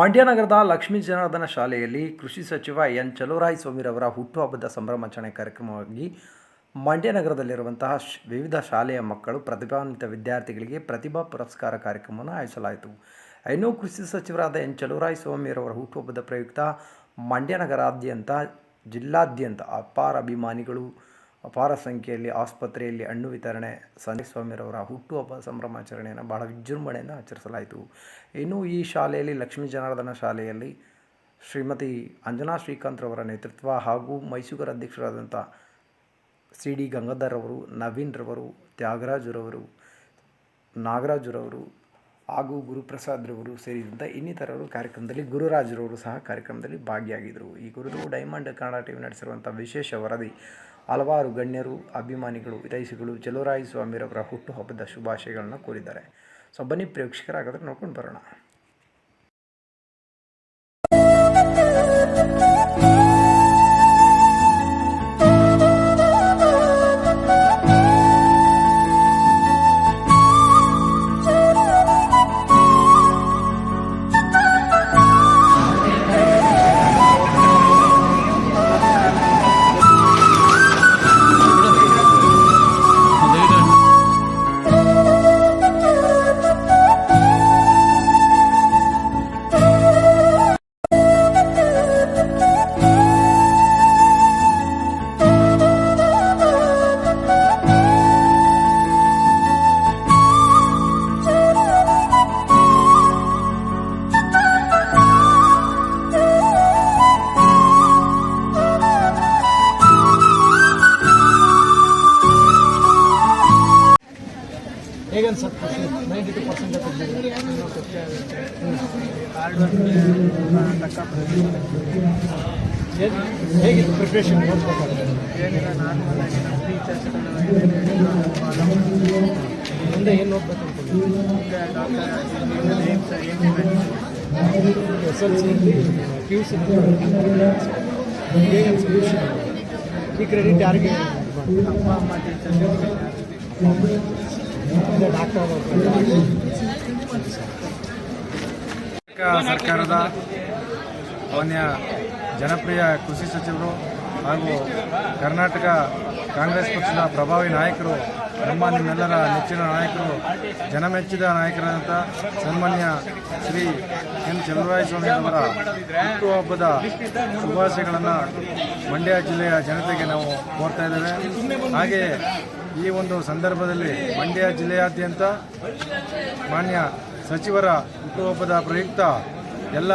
ಮಂಡ್ಯ ನಗರದ ಲಕ್ಷ್ಮೀ ಜನಾರ್ದನ ಶಾಲೆಯಲ್ಲಿ ಕೃಷಿ ಸಚಿವ ಎನ್ ಚಲುವರಾಯ ಸ್ವಾಮಿರವರ ಹುಟ್ಟುಹಬ್ಬದ ಸಂಭ್ರಮಾಚರಣೆ ಕಾರ್ಯಕ್ರಮವಾಗಿ ಮಂಡ್ಯ ನಗರದಲ್ಲಿರುವಂತಹ ವಿವಿಧ ಶಾಲೆಯ ಮಕ್ಕಳು, ಪ್ರತಿಭಾನ್ವಿತ ವಿದ್ಯಾರ್ಥಿಗಳಿಗೆ ಪ್ರತಿಭಾ ಪುರಸ್ಕಾರ ಕಾರ್ಯಕ್ರಮವನ್ನು ಆಯೋಜಿಸಲಾಯಿತು. ಇನ್ನು ಕೃಷಿ ಸಚಿವರಾದ ಎನ್ ಚಲುವರಾಯ ಸ್ವಾಮಿರವರ ಹುಟ್ಟುಹಬ್ಬದ ಪ್ರಯುಕ್ತ ಮಂಡ್ಯ ನಗರಾದ್ಯಂತ ಜಿಲ್ಲಾದ್ಯಂತ ಅಪಾರ ಅಭಿಮಾನಿಗಳು ಅಪಾರ ಸಂಖ್ಯೆಯಲ್ಲಿ ಆಸ್ಪತ್ರೆಯಲ್ಲಿ ಹಣ್ಣು ವಿತರಣೆ ಸಂಜಯ್ ಸ್ವಾಮಿರವರ ಹುಟ್ಟುಹಬ್ಬ ಸಂಭ್ರಮಾಚರಣೆಯನ್ನು ಬಹಳ ವಿಜೃಂಭಣೆಯಿಂದ ಆಚರಿಸಲಾಯಿತು. ಇನ್ನು ಈ ಶಾಲೆಯಲ್ಲಿ ಲಕ್ಷ್ಮೀ ಜನಾರ್ದನ ಶಾಲೆಯಲ್ಲಿ ಶ್ರೀಮತಿ ಅಂಜನಾ ಶ್ರೀಕಾಂತ್ರವರ ನೇತೃತ್ವ ಹಾಗೂ ಮೈಸೂರು ಅಧ್ಯಕ್ಷರಾದಂಥ ಸಿ ಡಿ ಗಂಗಾಧರ್ ಅವರು ನವೀನ್ ರವರು ತ್ಯಾಗರಾಜರವರು ನಾಗರಾಜರವರು ಹಾಗೂ ಗುರುಪ್ರಸಾದ್ರವರು ಸೇರಿದಂತೆ ಇನ್ನಿತರರು ಕಾರ್ಯಕ್ರಮದಲ್ಲಿ ಗುರುರಾಜರವರು ಸಹ ಕಾರ್ಯಕ್ರಮದಲ್ಲಿ ಭಾಗಿಯಾಗಿದ್ದರು. ಈ ಕುರಿತು ಡೈಮಂಡ್ ಕನ್ನಡ ಟಿವಿ ನಡೆಸಿರುವಂಥ ವಿಶೇಷ ವರದಿ ಹಲವಾರು ಗಣ್ಯರು ಅಭಿಮಾನಿಗಳು ಹಿತೈಷಿಗಳು ಚಲುವರಾಯ ಸ್ವಾಮಿರವರ ಹುಟ್ಟುಹಬ್ಬದ ಶುಭಾಶಯಗಳನ್ನು ಕೋರಿದ್ದಾರೆ. ಸೊ ಬನ್ನಿ ಪ್ರೇಕ್ಷಕರಾಗಾದ್ರೆ ನೋಡ್ಕೊಂಡು ಬರೋಣ. ಹೇಗಿತ್ತು ಪ್ರಿಪ್ರೇಷನ್ ಏನಿಲ್ಲ ನಾರ್ಮಲ್ ಆಗಿ ಮುಂದೆ ಏನು ನೋಡ್ಬೇಕು doctor S L C P U ಹೇಗೆ ಸೊಲ್ಯೂಷನ್ ಈ ಕ್ರೆಡಿಟ್ ಯಾರಿಗೆ ಡಾಕ್ಟರ್ ಸರ್ಕಾರದ ಮಾನ್ಯ ಜನಪ್ರಿಯ ಕೃಷಿ ಸಚಿವರು ಹಾಗೂ ಕರ್ನಾಟಕ ಕಾಂಗ್ರೆಸ್ ಪಕ್ಷದ ಪ್ರಭಾವಿ ನಾಯಕರು, ನಮ್ಮ ನಿಮ್ಮೆಲ್ಲರ ನೆಚ್ಚಿನ ನಾಯಕರು, ಜನಮೆಚ್ಚಿದ ನಾಯಕರಾದಂಥ ಸನ್ಮಾನ್ಯ ಶ್ರೀ ಎನ್ ಸ್ವಾಮಿ ಅವರ ಹುಟ್ಟುಹಬ್ಬದ ಶುಭಾಶಯಗಳನ್ನು ಮಂಡ್ಯ ಜಿಲ್ಲೆಯ ಜನತೆಗೆ ನಾವು ಕೋರ್ತಾ ಇದ್ದೇವೆ. ಹಾಗೆಯೇ ಈ ಒಂದು ಸಂದರ್ಭದಲ್ಲಿ ಮಂಡ್ಯ ಜಿಲ್ಲೆಯಾದ್ಯಂತ ಮಾನ್ಯ ಸಚಿವರ ಹುಟ್ಟುಹಬ್ಬದ ಪ್ರಯುಕ್ತ ಎಲ್ಲ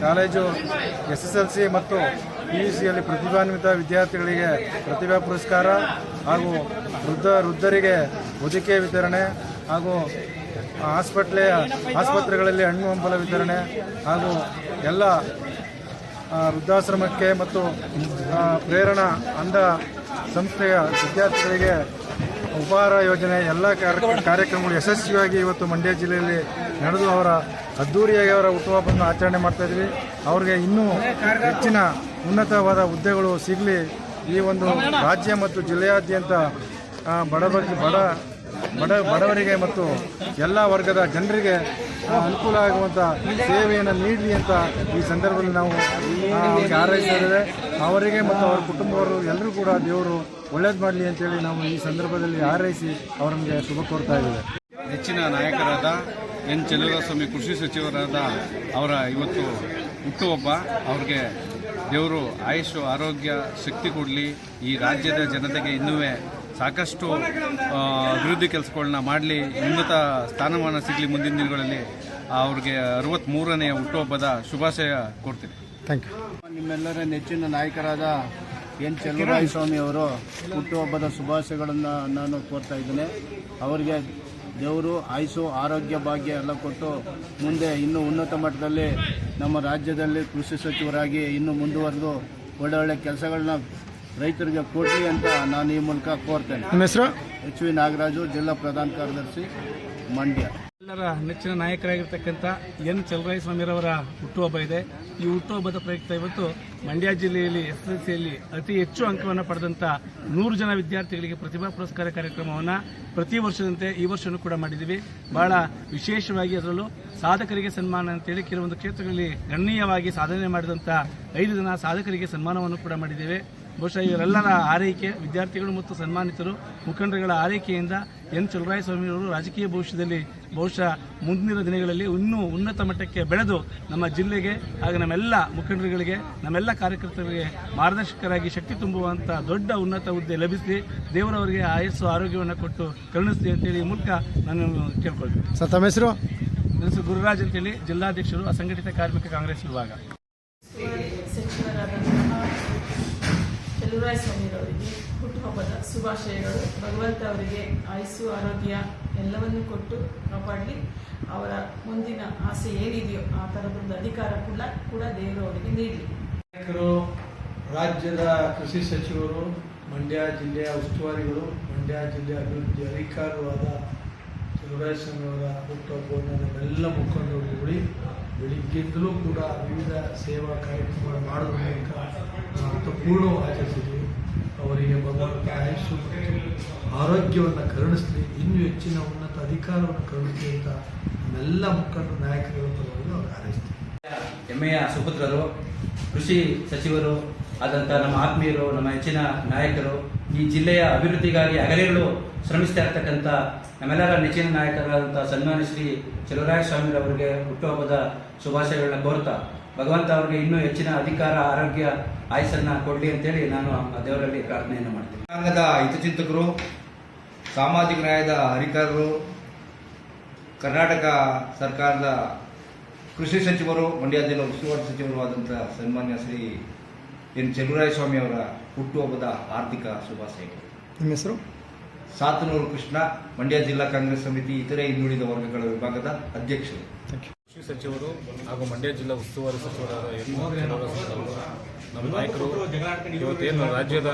college, S S L C ಮತ್ತು ಪಿ ಯು ಸಿಯಲ್ಲಿ ಪ್ರತಿಭಾನ್ವಿತ ವಿದ್ಯಾರ್ಥಿಗಳಿಗೆ ಪ್ರತಿಭಾ ಪುರಸ್ಕಾರ ಹಾಗೂ ವೃದ್ಧ ವೃದ್ಧರಿಗೆ ಹೊದಿಕೆ ವಿತರಣೆ ಹಾಗೂ ಆಸ್ಪತ್ರೆ ಆಸ್ಪತ್ರೆಗಳಲ್ಲಿ ಹಣ್ಣು ಹಂಪಲ ವಿತರಣೆ ಹಾಗೂ ಎಲ್ಲ ವೃದ್ಧಾಶ್ರಮಕ್ಕೆ ಮತ್ತು ಪ್ರೇರಣಾ ಅಂಧ ಸಂಸ್ಥೆಯ ವಿದ್ಯಾರ್ಥಿಗಳಿಗೆ ಉಪಹಾರ ಯೋಜನೆ, ಎಲ್ಲ ಕಾರ್ಯ- ಕಾರ್ಯಕ್ರಮಗಳು ಯಶಸ್ವಿಯಾಗಿ ಇವತ್ತು ಮಂಡ್ಯ ಜಿಲ್ಲೆಯಲ್ಲಿ ನಡೆದು ಅವರ ಅದ್ದೂರಿಯಾಗಿ ಅವರ ಹುಟ್ಟುಹಬ್ಬವನ್ನು ಆಚರಣೆ ಮಾಡ್ತಾ ಇದ್ವಿ. ಅವ್ರಿಗೆ ಇನ್ನೂ ಹೆಚ್ಚಿನ ಉನ್ನತವಾದ ಹುದ್ದೆಗಳು ಸಿಗಲಿ. ಈ ಒಂದು ರಾಜ್ಯ ಮತ್ತು ಜಿಲ್ಲೆಯಾದ್ಯಂತ ಬಡವರಿಗೆ ಬಡ ಬಡ ಬಡ, ಬಡವರಿಗೆ ಮತ್ತು ಎಲ್ಲ ವರ್ಗದ ಜನರಿಗೆ ಅನುಕೂಲ ಆಗುವಂಥ ಸೇವೆಯನ್ನು ನೀಡಲಿ ಅಂತ ಈ ಸಂದರ್ಭದಲ್ಲಿ ನಾವು ಅವ್ರಿಗೆ ಹಾರೈಸಿದ್ದೇವೆ ಅವರಿಗೆ ಮತ್ತು ಅವರ ಕುಟುಂಬವರು ಎಲ್ಲರೂ ಕೂಡ ದೇವರು ಒಳ್ಳೇದು ಮಾಡಲಿ ಅಂತೇಳಿ ನಾವು ಈ ಸಂದರ್ಭದಲ್ಲಿ ಹಾರೈಸಿ ಅವರಿಗೆ ಶುಭ ಕೋರ್ತಾ ಇದ್ದೇವೆ. ಹೆಚ್ಚಿನ ನಾಯಕರಾದ ಎನ್ ಚೆಲುವರಾಯಸ್ವಾಮಿ ಕೃಷಿ ಸಚಿವರಾದ ಅವರ ಇವತ್ತು ಹುಟ್ಟುಹಬ್ಬ. ಅವ್ರಿಗೆ ದೇವರು ಆಯುಷು ಆರೋಗ್ಯ ಶಕ್ತಿ ಕೊಡಲಿ. ಈ ರಾಜ್ಯದ ಜನತೆಗೆ ಇನ್ನೂ ಸಾಕಷ್ಟು ಅಭಿವೃದ್ಧಿ ಕೆಲಸಗಳನ್ನ ಮಾಡಲಿ. ಉನ್ನತ ಸ್ಥಾನಮಾನ ಸಿಗಲಿ ಮುಂದಿನ ದಿನಗಳಲ್ಲಿ. ಅವ್ರಿಗೆ ಅರವತ್ತ್ಮೂರನೆಯ ಹುಟ್ಟುಹಬ್ಬದ ಶುಭಾಶಯ ಕೋರ್ತೀನಿ. ಥ್ಯಾಂಕ್ ಯು ನಿಮ್ಮೆಲ್ಲರ ನೆಚ್ಚಿನ ನಾಯಕರಾದ ಎನ್ ಚೆಲುವರಾಯ ಸ್ವಾಮಿ ಅವರು ಹುಟ್ಟುಹಬ್ಬದ ಶುಭಾಶಯಗಳನ್ನು ನಾನು ಕೋರ್ತಾ ಇದ್ದೇನೆ. ಅವರಿಗೆ ದೇವರು ಆಯುಸು ಆರೋಗ್ಯ, ಭಾಗ್ಯ ಎಲ್ಲ ಕೊಟ್ಟು ಮುಂದೆ ಇನ್ನೂ ಉನ್ನತ ಮಟ್ಟದಲ್ಲಿ ನಮ್ಮ ರಾಜ್ಯದಲ್ಲಿ ಕೃಷಿ ಸಚಿವರಾಗಿ ಇನ್ನೂ ಮುಂದುವರೆದು ಒಳ್ಳೊಳ್ಳೆ ಕೆಲಸಗಳನ್ನ ರೈತರಿಗೆ ಕೊಡಲಿ ಅಂತ ನಾನು ಈ ಮೂಲಕ ಕೋರ್ತೇನೆ. ಹೆಸರು? ಎಚ್ ವಿ ನಾಗರಾಜು, ಜಿಲ್ಲಾ ಪ್ರಧಾನ ಕಾರ್ಯದರ್ಶಿ ಮಂಡ್ಯ. ಎಲ್ಲರ ನೆಚ್ಚಿನ ನಾಯಕರಾಗಿರ್ತಕ್ಕಂಥ ಎನ್ ಚಲರಾಯಸ್ವಾಮಿರವರ ಹುಟ್ಟುಹಬ್ಬ ಇದೆ. ಈ ಹುಟ್ಟುಹಬ್ಬದ ಪ್ರಯುಕ್ತ ಇವತ್ತು ಮಂಡ್ಯ ಜಿಲ್ಲೆಯಲ್ಲಿ, ಎಸ್ ಎಲ್ ಸಿಯಲ್ಲಿ ಅತಿ ಹೆಚ್ಚು ಅಂಕವನ್ನು ಪಡೆದಂಥ ನೂರು ಜನ ವಿದ್ಯಾರ್ಥಿಗಳಿಗೆ ಪ್ರತಿಭಾ ಪುರಸ್ಕಾರ ಕಾರ್ಯಕ್ರಮವನ್ನು ಪ್ರತಿ ವರ್ಷದಂತೆ ಈ ವರ್ಷವೂ ಕೂಡ ಮಾಡಿದ್ದೀವಿ. ಬಹಳ ವಿಶೇಷವಾಗಿ ಅದರಲ್ಲೂ ಸಾಧಕರಿಗೆ ಸನ್ಮಾನ ಅಂತೇಳಿ ಕೆಲವೊಂದು ಕ್ಷೇತ್ರಗಳಲ್ಲಿ ಗಣನೀಯವಾಗಿ ಸಾಧನೆ ಮಾಡಿದಂಥ ಐದು ಜನ ಸಾಧಕರಿಗೆ ಸನ್ಮಾನವನ್ನು ಕೂಡ ಮಾಡಿದ್ದೇವೆ. ಬಹುಶಃ ಇವರೆಲ್ಲರ ಆರೈಕೆ ವಿದ್ಯಾರ್ಥಿಗಳು ಮತ್ತು ಸನ್ಮಾನಿತರು ಮುಖಂಡರುಗಳ ಆರೈಕೆಯಿಂದ ಎನ್. ಚಲುವರಾಯಸ್ವಾಮಿಯವರು ರಾಜಕೀಯ ಭವಿಷ್ಯದಲ್ಲಿ ಬಹುಶಃ ಮುಂದಿನ ದಿನಗಳಲ್ಲಿ ಇನ್ನೂ ಉನ್ನತ ಮಟ್ಟಕ್ಕೆ ಬೆಳೆದು ನಮ್ಮ ಜಿಲ್ಲೆಗೆ ಹಾಗೂ ನಮ್ಮೆಲ್ಲ ಮುಖಂಡರುಗಳಿಗೆ ನಮ್ಮೆಲ್ಲ ಕಾರ್ಯಕರ್ತರಿಗೆ ಮಾರ್ಗದರ್ಶಕರಾಗಿ ಶಕ್ತಿ ತುಂಬುವಂಥ ದೊಡ್ಡ ಉನ್ನತ ಹುದ್ದೆ ಲಭಿಸಿ ದೇವರವರಿಗೆ ಆಯಸ್ಸು ಆರೋಗ್ಯವನ್ನು ಕೊಟ್ಟು ಕರುಣಿಸ್ತೀವಿ ಅಂತೇಳಿ ಈ ಮೂಲಕ ನಾನು ಕೇಳ್ಕೊಳ್ತೀನಿ. ಸರ್ ತಮ್ಮ ಹೆಸರು? ನನ್ನ ಹೆಸರು ಗುರುರಾಜ್ ಅಂತೇಳಿ ಜಿಲ್ಲಾಧ್ಯಕ್ಷರು ಅಸಂಘಟಿತ ಕಾರ್ಮಿಕ ಕಾಂಗ್ರೆಸ್ ವಿಭಾಗ. ಚಲುವರಾಯ ಸ್ವಾಮಿರವರಿಗೆ ಹುಟ್ಟುಹಬ್ಬದ ಶುಭಾಶಯಗಳು. ಭಗವಂತ ಅವರಿಗೆ ಆಯುಸ್ಸು, ಆರೋಗ್ಯ ಎಲ್ಲವನ್ನೂ ಕೊಟ್ಟು ಕಾಪಾಡಲಿ. ಅವರ ಮುಂದಿನ ಆಸೆ ಏನಿದೆಯೋ ಆ ಥರದೊಂದು ಅಧಿಕಾರ ಕೂಡ ಕೂಡ ದೇವರು ಅವರಿಗೆ ನೀಡಲಿ. ರಾಜ್ಯದ ಕೃಷಿ ಸಚಿವರು, ಮಂಡ್ಯ ಜಿಲ್ಲೆಯ ಉಸ್ತುವಾರಿಗಳು, ಮಂಡ್ಯ ಜಿಲ್ಲೆ ಅಭಿವೃದ್ಧಿ ಅಧಿಕಾರವಾದ ಚಲುವರಾಯಸ್ವಾಮಿ ಅವರ ಹುಟ್ಟುಹಬ್ಬವನ್ನು ನಮ್ಮೆಲ್ಲ ಮುಖಂಡರು ಕೂಡಿ ಬೆಳಿಗ್ಗೆಯಿಂದಲೂ ಕೂಡ ವಿವಿಧ ಸೇವಾ ಕಾರ್ಯಕ್ರಮಗಳು ಮಾಡೋದ್ರ ಮೂಲಕ ನಾವು ಅರ್ಥಪೂರ್ಣವಾಗಿ ಆಚರಿಸಿದ್ವಿ. ಅವರಿಗೆ ಭಗವಂತ ಆಯುಷು ಆರೋಗ್ಯವನ್ನು ಕರುಣಿಸಲಿ, ಇನ್ನೂ ಹೆಚ್ಚಿನ ಉನ್ನತ ಅಧಿಕಾರವನ್ನು ಕರುಣಿಸಲಿ ಅಂತ ನಮ್ಮೆಲ್ಲ ಮುಖಂಡ ನಾಯಕರುಗಳ ಪರವಾಗಿ ಅವರು ಹಾರೈಸ್ತೀವಿ. ಹೆಮ್ಮೆಯ ಸುಪುತ್ರರು, ಕೃಷಿ ಸಚಿವರು ಆದಂಥ ನಮ್ಮ ಆತ್ಮೀಯರು, ನಮ್ಮ ಹೆಚ್ಚಿನ ನಾಯಕರು ಈ ಜಿಲ್ಲೆಯ ಅಭಿವೃದ್ಧಿಗಾಗಿ ಹಗಲಿರುಳು ಶ್ರಮಿಸ್ತಾ ಇರ್ತಕ್ಕಂಥ ನಮ್ಮೆಲ್ಲರ ನೆಚ್ಚಿನ ನಾಯಕರಾದಂಥ ಸನ್ಮಾನ್ಯ ಶ್ರೀ ಚಲುವರಾಯ ಸ್ವಾಮಿರವರಿಗೆ ಹುಟ್ಟುಹಬ್ಬದ ಶುಭಾಶಯಗಳನ್ನ ಕೋರ್ತಾ ಭಗವಂತ ಅವರಿಗೆ ಇನ್ನೂ ಹೆಚ್ಚಿನ ಅಧಿಕಾರ, ಆರೋಗ್ಯ, ಆಯಸ್ಸನ್ನು ಕೊಡಲಿ ಅಂತೇಳಿ ನಾನು ಆ ದೇವರಲ್ಲಿ ಪ್ರಾರ್ಥನೆಯನ್ನು ಮಾಡ್ತೀನಿ. ಜನಾಂಗದ ಹಿತಚಿಂತಕರು, ಸಾಮಾಜಿಕ ನ್ಯಾಯದ ಅಧಿಕಾರರು ಕರ್ನಾಟಕ ಸರ್ಕಾರದ ಕೃಷಿ ಸಚಿವರು, ಮಂಡ್ಯ ಜಿಲ್ಲಾ ಉಸ್ತುವಾರಿ ಸಚಿವರು ಆದಂಥ ಸನ್ಮಾನ್ಯ ಶ್ರೀ ಎನ್ ಸ್ವಾಮಿ ಅವರ ಹುಟ್ಟುಹಬ್ಬದ ಆರ್ಥಿಕ ಶುಭಾಶಯಗಳು ನಿಮ್ಮ ಹೆಸರು? ಸಾತನೂರು ಕೃಷ್ಣ ಮಂಡ್ಯ ಜಿಲ್ಲಾ ಕಾಂಗ್ರೆಸ್ ಸಮಿತಿ ಇತರೆ ಹಿಂದುಳಿದ ವರ್ಗಗಳ ವಿಭಾಗದ ಅಧ್ಯಕ್ಷರು. ಕೃಷಿ ಸಚಿವರು ಹಾಗೂ ಮಂಡ್ಯ ಜಿಲ್ಲಾ ಉಸ್ತುವಾರಿ ಸಚಿವರಾದ ನಮ್ಮ ನಾಯಕರು ಇವತ್ತೇನು ರಾಜ್ಯದ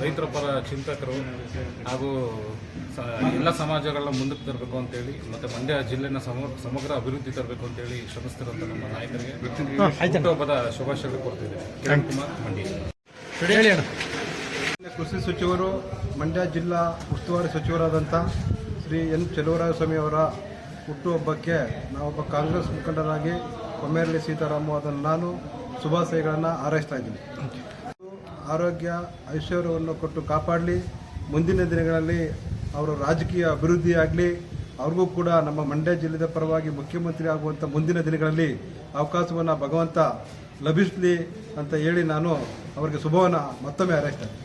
ರೈತರ ಪರ ಚಿಂತಕರು ಹಾಗೂ ಸ- ಎಲ್ಲ ಸಮಾಜಗಳನ್ನ ಮುಂದಕ್ಕೆ ತರಬೇಕು ಅಂತೇಳಿ ಮತ್ತೆ ಮಂಡ್ಯ ಜಿಲ್ಲೆನ ಸಮ ಸಮಗ್ರ ಅಭಿವೃದ್ಧಿ ತರಬೇಕು ಅಂತೇಳಿ ಶ್ರಮಿಸ್ತಿರುವಂತ ನಮ್ಮ ನಾಯಕರಿಗೆ ಹಬ್ಬದ ಶುಭಾಶಯಗಳು ಕೊಡ್ತಿದ್ದೇವೆ ಕಿರಣ್ ಕುಮಾರ್ ಮಂಡ್ಯ. ಕೃಷಿ ಸಚಿವರು ಮಂಡ್ಯ ಜಿಲ್ಲಾ ಉಸ್ತುವಾರಿ ಸಚಿವರಾದಂಥ ಶ್ರೀ ಎನ್ ಸ್ವಾಮಿ ಅವರ ಹುಟ್ಟುಹಬ್ಬಕ್ಕೆ ನಾವೊಬ್ಬ ಕಾಂಗ್ರೆಸ್ ಮುಖಂಡರಾಗಿ ಕೊಮ್ಮೇರಳ್ಳಿ ಸೀತಾರಾಮ ಅದನ್ನು ನಾನು ಶುಭಾಶಯಗಳನ್ನು ಹಾರೈಸ್ತಾ ಇದ್ದೀನಿ. ಆರೋಗ್ಯ, ಐಶ್ವರ್ಯವನ್ನು ಕೊಟ್ಟು ಕಾಪಾಡಲಿ. ಮುಂದಿನ ದಿನಗಳಲ್ಲಿ ಅವರ ರಾಜಕೀಯ ಅಭಿವೃದ್ಧಿ ಆಗಲಿ ಅವ್ರಿಗೂ ಕೂಡ ನಮ್ಮ ಮಂಡ್ಯ ಜಿಲ್ಲೆಯ ಪರವಾಗಿ ಮುಖ್ಯಮಂತ್ರಿ ಆಗುವಂಥ ಮುಂದಿನ ದಿನಗಳಲ್ಲಿ ಅವಕಾಶವನ್ನು ಭಗವಂತ ಲಭಿಸಲಿ ಅಂತ ಹೇಳಿ ನಾನು ಅವರಿಗೆ ಶುಭವನ್ನು ಮತ್ತೊಮ್ಮೆ ಹಾರೈಸ್ತೇನೆ